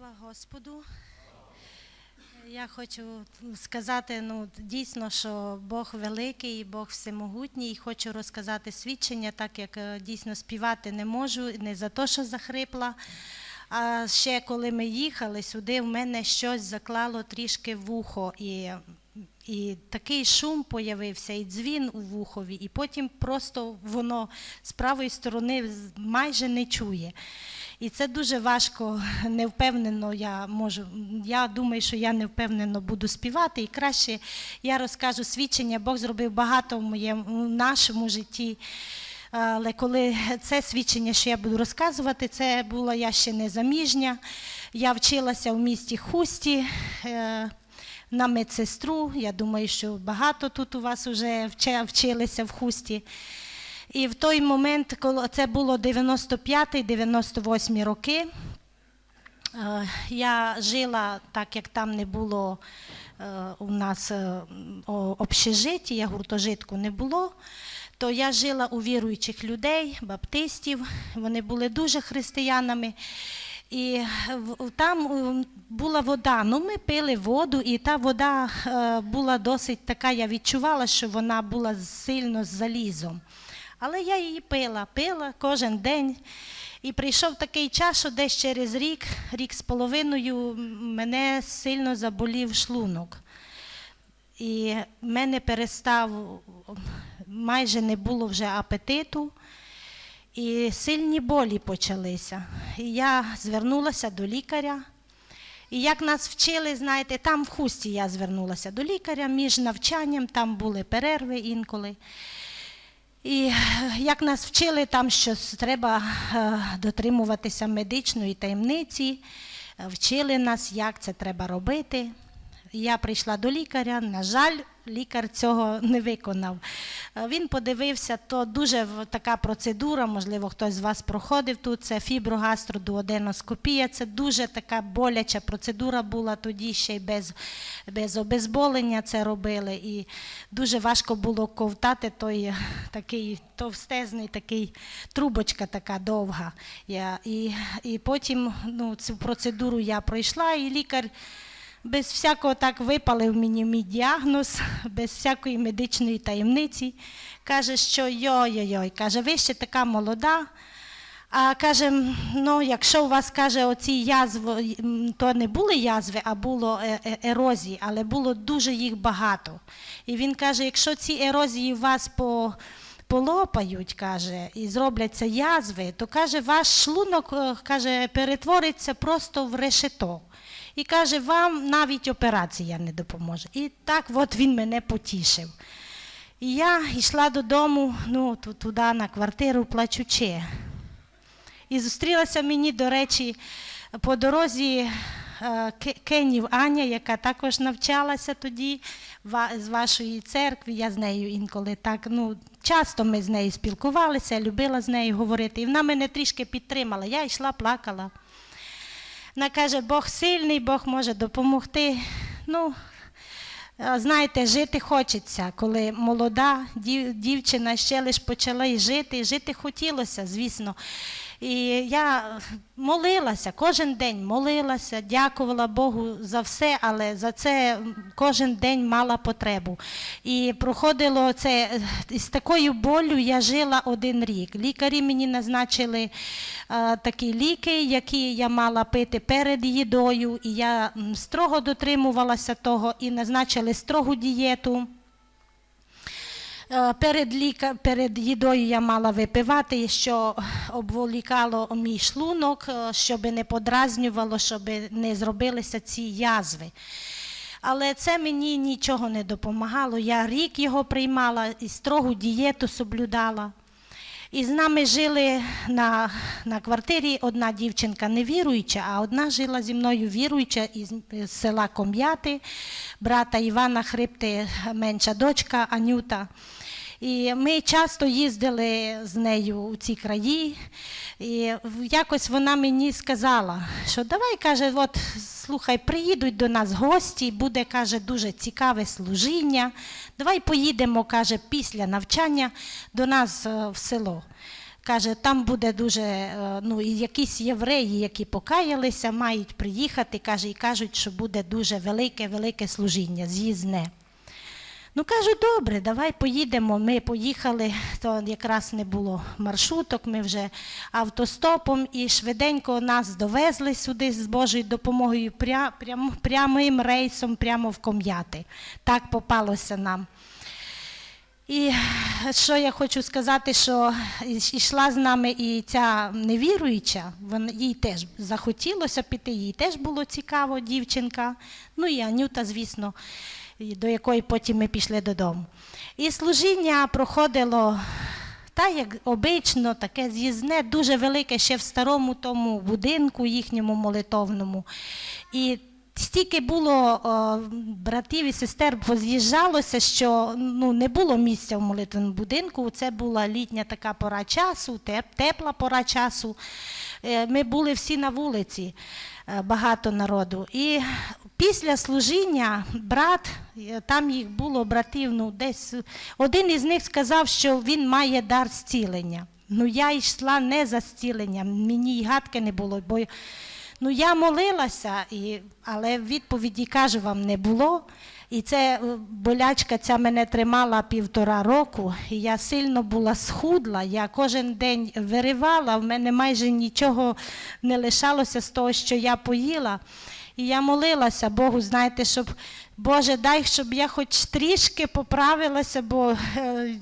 Слава Господу. Я хочу сказати, ну дійсно, що Бог великий, Бог всемогутній. І хочу розказати свідчення, так як е, дійсно співати не можу, не за те, що захрипла. А ще коли ми їхали сюди, в мене щось заклало трішки вухо. І, і такий шум появився, і дзвін у вухові, і потім просто воно з правої сторони майже не чує. І це дуже важко, невпевнено я можу. Я думаю, що я невпевнено буду співати. І краще я розкажу свідчення. Бог зробив багато в моєму в нашому житті. Але коли це свідчення, що я буду розказувати, це була я ще не заміжня. Я вчилася в місті Хусті. е, На медсестру, я думаю, що багато тут у вас вже вчилися в хусті. І в той момент, коли це було 95-98 роки, е, я жила так, як там не було е, у нас е, о- общежитті, я гуртожитку не було. То я жила у віруючих людей, баптистів. Вони були дуже християнами. І там була вода. Ну, ми пили воду, і та вода була досить така, я відчувала, що вона була сильно з залізом. Але я її пила, пила кожен день. І прийшов такий час, що десь через рік, рік з половиною, мене сильно заболів шлунок. І в мене перестав, майже не було вже апетиту, і сильні болі почалися. І я звернулася до лікаря. І як нас вчили, знаєте, там в хусті я звернулася до лікаря між навчанням, там були перерви інколи. І е, як нас вчили там, що треба е, дотримуватися медичної таємниці, е, вчили нас, як це треба робити. Я прийшла до лікаря, на жаль, лікар цього не виконав. Е, Він подивився, то дуже така процедура, можливо, хтось з вас проходив тут. Це фіброгастродуоденоскопія. Це дуже така боляча процедура була тоді ще й без, без обезболення це робили. І дуже важко було ковтати той е, такий товстезний, такий трубочка така довга. Я, і, і потім ну, цю процедуру я пройшла, і лікар без всякого так випалив мені мій діагноз, без всякої медичної таємниці. Каже, що йой-йой-йой, каже, ви ще така молода. А каже, ну, якщо у вас каже, оці язви, то не були язви, а було е- е- ерозії, але було дуже їх багато. І він каже, якщо ці ерозії вас по, полопають, каже, і зробляться язви, то каже, ваш шлунок е, каже, перетвориться просто в решето. І каже, вам навіть операція не допоможе. І так от він мене потішив. І я йшла додому, ну, туди на квартиру плачучи. І зустрілася мені, до речі, по дорозі е, Кенів Аня, яка також навчалася тоді з вашої церкви. Я з нею інколи так, ну, часто ми з нею спілкувалися, любила з нею говорити. І вона мене трішки підтримала. Я йшла, плакала. Вона каже, Бог сильний, Бог може допомогти. Ну, знаєте, жити хочеться, коли молода дівчина ще лише почала жити, жити хотілося, звісно. І я молилася, кожен день молилася, дякувала Богу за все, але за це кожен день мала потребу. І проходило це з такою болю я жила один рік. Лікарі мені назначили е, такі ліки, які я мала пити перед їдою, і я строго дотримувалася того і назначили строгу дієту. Е, Перед, ліка, перед їдою я мала випивати, що обволікало мій шлунок, е, щоб не подразнювало, щоб не зробилися ці язви. Але це мені нічого не допомагало. Я рік його приймала і строгу дієту соблюдала. І з нами жили на, на квартирі одна дівчинка невіруюча, а одна жила зі мною віруюча із села Ком'яти, брата Івана Хрипти, менша дочка Анюта. І ми часто їздили з нею у ці краї. І якось вона мені сказала, що давай, каже, от слухай, приїдуть до нас гості, буде, каже, дуже цікаве служіння. Давай поїдемо, каже, після навчання до нас е, в село. каже, там буде дуже, е, ну, і якісь євреї, які покаялися, мають приїхати, каже, і кажуть, що буде дуже велике, велике служіння, з'їзне. Ну, кажу, добре, давай поїдемо. Ми поїхали, то якраз не було маршруток, ми вже автостопом і швиденько нас довезли сюди з Божою допомогою пря, прям, прямим рейсом прямо в Ком'яти. Так попалося нам. І що я хочу сказати, що йшла з нами і ця невіруюча, вон- їй теж захотілося піти, їй теж було цікаво, дівчинка. Ну і Анюта, звісно, до якої потім ми пішли додому. І служіння проходило так, як обично, таке з'їзне, дуже велике ще в старому тому будинку їхньому молитовному. І стільки було о, братів і сестер поз'їжджалося, що ну, не було місця в молитвеному будинку. Це була літня така пора часу, теп- тепла пора часу. Е, Ми були всі на вулиці, е, багато народу. І після служіння брат, е, там їх було братів, ну десь один із них сказав, що він має дар зцілення. Ну я йшла не за зціленням, мені й гадки не було, бо Ну, я молилася, і, але відповіді кажу вам не було. І це е, болячка ця мене тримала півтора року, і я сильно була схудла. Я кожен день виривала, в мене майже нічого не лишалося з того, що я поїла. І я молилася Богу, знаєте, щоб Боже, дай, щоб я хоч трішки поправилася, бо е,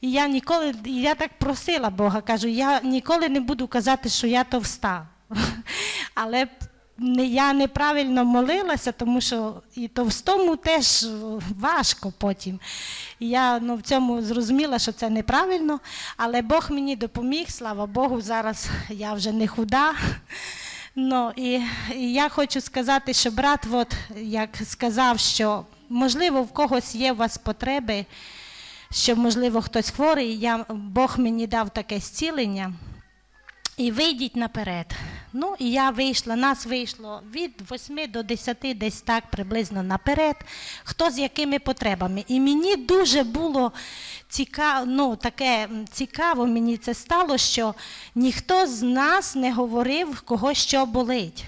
і я ніколи, і я так просила Бога, кажу, я ніколи не буду казати, що я товста. Але я неправильно молилася, тому що і товстому теж важко потім. Я ну, в цьому зрозуміла, що це неправильно, але Бог мені допоміг, слава Богу, зараз я вже не худа. Ну, і, і я хочу сказати, що брат, от, як сказав, що можливо в когось є у вас потреби, що можливо хтось хворий, я, Бог мені дав таке зцілення. І вийдіть наперед. Ну, і я вийшла, нас вийшло від 8 до 10, десь так приблизно наперед, хто з якими потребами. І мені дуже було цікаво, ну, таке цікаво мені це стало, що ніхто з нас не говорив, кого що болить.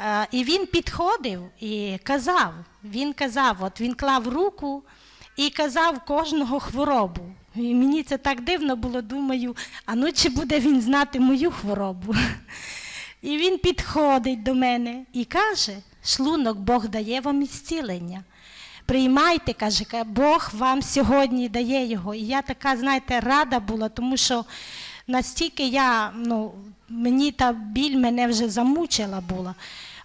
Е, І він підходив і казав, він казав, от він клав руку і казав кожного хворобу. І мені це так дивно було, думаю, а ну чи буде він знати мою хворобу? І він підходить до мене і каже: шлунок Бог дає вам ісцілення. Приймайте, каже, Бог вам сьогодні дає його. І я така, знаєте, рада була, тому що настільки я, ну, мені та біль мене вже замучила була,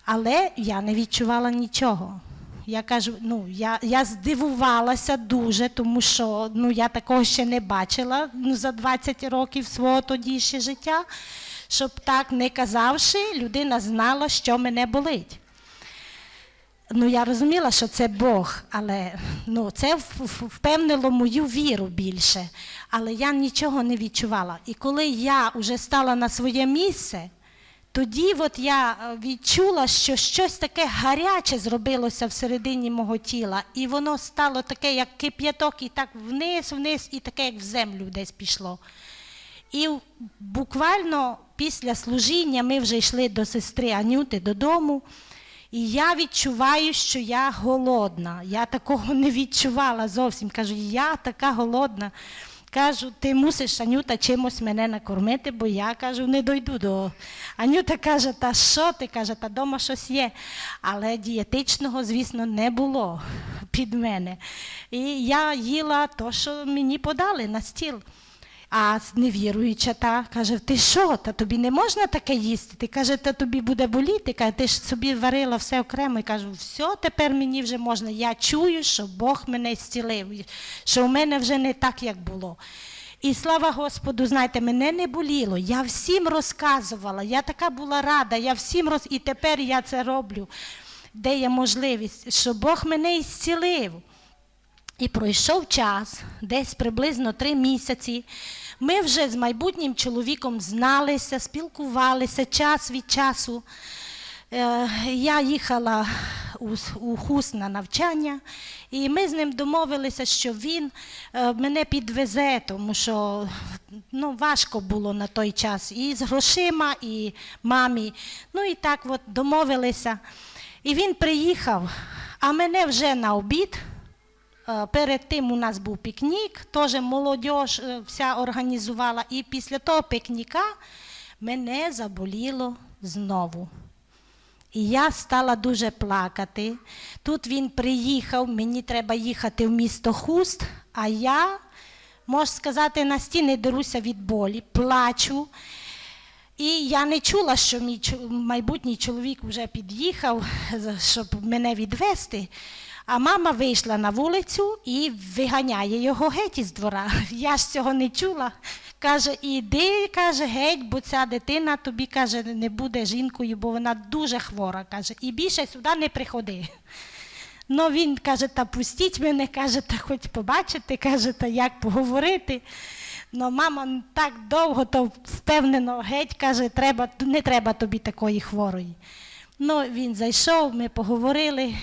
але я не відчувала нічого. Я кажу, ну я, я здивувалася дуже, тому що ну, я такого ще не бачила ну, за 20 років свого тоді ще життя, щоб так не казавши, людина знала, що мене болить. Ну, я розуміла, що це Бог, але ну, це впевнило мою віру більше. Але я нічого не відчувала. І коли я вже стала на своє місце, тоді от я е, відчула, що щось таке гаряче зробилося всередині мого тіла, і воно стало таке, як кип'яток, і так вниз, вниз, і таке, як в землю десь пішло. І буквально після служіння ми вже йшли до сестри Анюти додому. І я відчуваю, що я голодна. Я такого не відчувала зовсім. Кажу, я така голодна. Кажу, ти мусиш, Анюта, чимось мене накормити, бо я кажу, не дойду до. Анюта каже, та що ти каже, та дома щось є. Але дієтичного, звісно, не було під мене. І я їла то, що мені подали на стіл. А невіруюча та каже: ти що, та тобі не можна таке їсти? Ти каже, та тобі буде боліти. Каже, ти ж собі варила все окремо. І кажу, все, тепер мені вже можна. Я чую, що Бог мене зцілив, що в мене вже не так, як було. І слава Господу, знаєте, мене не боліло. Я всім розказувала. Я така була рада, я всім роз... і тепер я це роблю, де є можливість, що Бог мене зцілив. І пройшов час, десь приблизно три місяці. Ми вже з майбутнім чоловіком зналися, спілкувалися час від часу. Е, Я їхала у, с- у хуст на навчання. І ми з ним домовилися, що він е, мене підвезе, тому що ну, важко було на той час і з грошима, і мамі. Ну і так от домовилися. І він приїхав, а мене вже на обід. Е, Перед тим у нас був пікнік, теж молодь е, вся організувала. І після того пікніка мене заболіло знову. І я стала дуже плакати. Тут він приїхав, мені треба їхати в місто Хуст, а я, можна сказати, на стіни деруся від болі, плачу. І я не чула, що мій майбутній чоловік вже під'їхав, щоб мене відвести. А мама вийшла на вулицю і виганяє його геть із двора. Я ж цього не чула. Каже, іди, каже, геть, бо ця дитина тобі каже, не буде жінкою, бо вона дуже хвора. каже, і більше сюди не приходи. Ну він каже, та пустіть мене, каже, та хоч побачити, каже, та як поговорити. Ну, мама так довго, то впевнено, геть каже, треба, не треба тобі такої хворої. Ну, він зайшов, ми поговорили.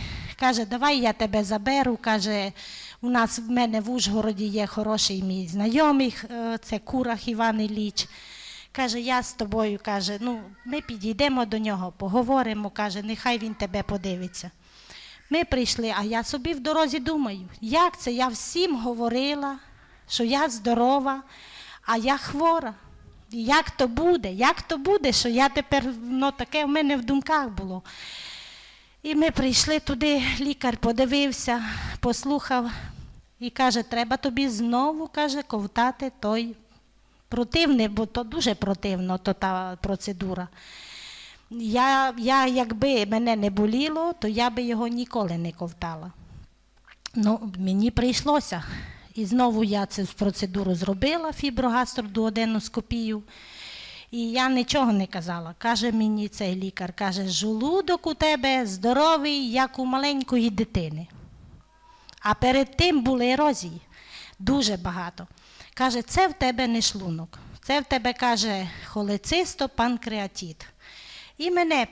Каже, давай я тебе заберу. Каже, у нас в мене в Ужгороді є хороший мій знайомий, е, це Курах Іван Ілліч. Каже, я з тобою, каже, ну, ми підійдемо до нього, поговоримо, каже, нехай він тебе подивиться. Ми прийшли, а я собі в дорозі думаю, як це? Я всім говорила, що я здорова, а я хвора. Як то буде? Як то буде, що я тепер, ну таке в мене в думках було. І ми прийшли туди, лікар подивився, послухав і каже, треба тобі знову каже, ковтати той противний, бо то дуже противно, то та процедура. Я, я, якби мене не боліло, то я би його ніколи не ковтала. Ну, мені прийшлося. І знову я цю процедуру зробила, фіброгастродуоденоскопію. І я нічого не казала. Каже мені цей лікар, каже, жолудок у тебе здоровий, як у маленької дитини. А перед тим були ерозії, дуже багато. Каже, це в тебе не шлунок, це в тебе, каже, холецисто, панкреатит. І мене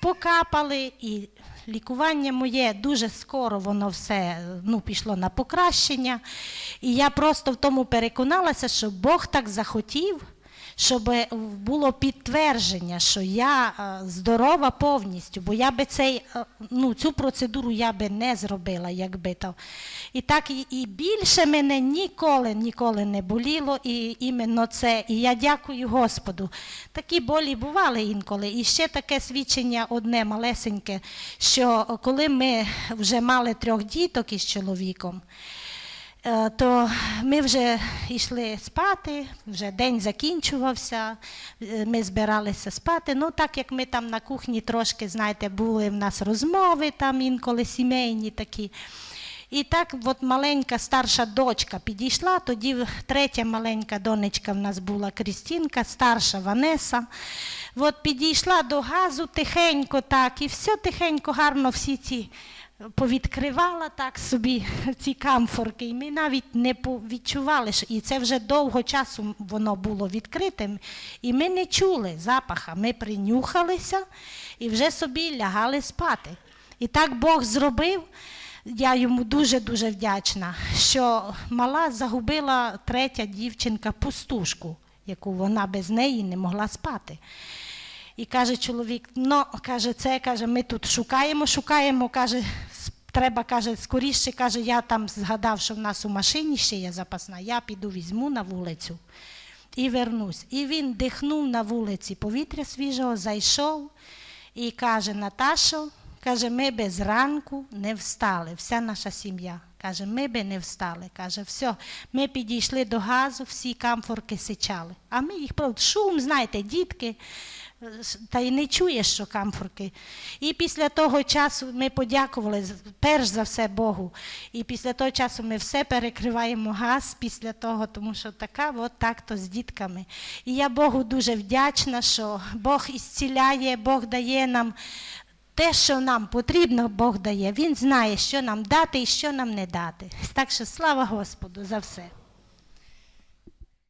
покапали, і лікування моє дуже скоро воно все ну, пішло на покращення. І я просто в тому переконалася, що Бог так захотів, щоб було підтвердження, що я е, здорова повністю, бо я би цей, е, ну, цю процедуру я би не зробила, якби то. І так і, і більше мене ніколи, ніколи не боліло, і іменно це. І я дякую Господу. Такі болі бували інколи. І ще таке свідчення одне малесеньке, що коли ми вже мали трьох діток із чоловіком. Е, то ми вже йшли спати, вже день закінчувався, е, ми збиралися спати. Ну, так як ми там на кухні трошки, знаєте, були в нас розмови там інколи сімейні такі. І так от маленька старша дочка підійшла, тоді третя маленька донечка в нас була Крістінка, старша Ванеса. От підійшла до газу тихенько так, і все тихенько, гарно всі ці повідкривала так собі ці камфорки, і ми навіть не відчували, і це вже довго часу воно було відкритим, і ми не чули запаха. Ми принюхалися і вже собі лягали спати. І так Бог зробив. Я йому дуже-дуже вдячна, що мала загубила третя дівчинка пустушку, яку вона без неї не могла спати. І каже чоловік: ну, каже, це каже, ми тут шукаємо, шукаємо, каже, треба, каже, скоріше, каже, я там згадав, що в нас у машині ще є запасна, я піду візьму на вулицю і вернусь. І він дихнув на вулиці повітря свіжого, зайшов і каже: Наташо, каже, ми би зранку не встали, вся наша сім'я. Каже, ми би не встали. Каже, все, ми підійшли до газу, всі камфорки сичали. А ми їх шум, знаєте, дітки. Та й не чуєш, що камфорки. І після того часу ми подякували перш за все Богу. І після того часу ми все перекриваємо газ після того, тому що така от так-то з дітками. І я Богу дуже вдячна, що Бог ісціляє, Бог дає нам те, що нам потрібно, Бог дає. Він знає, що нам дати і що нам не дати. Так що слава Господу за все.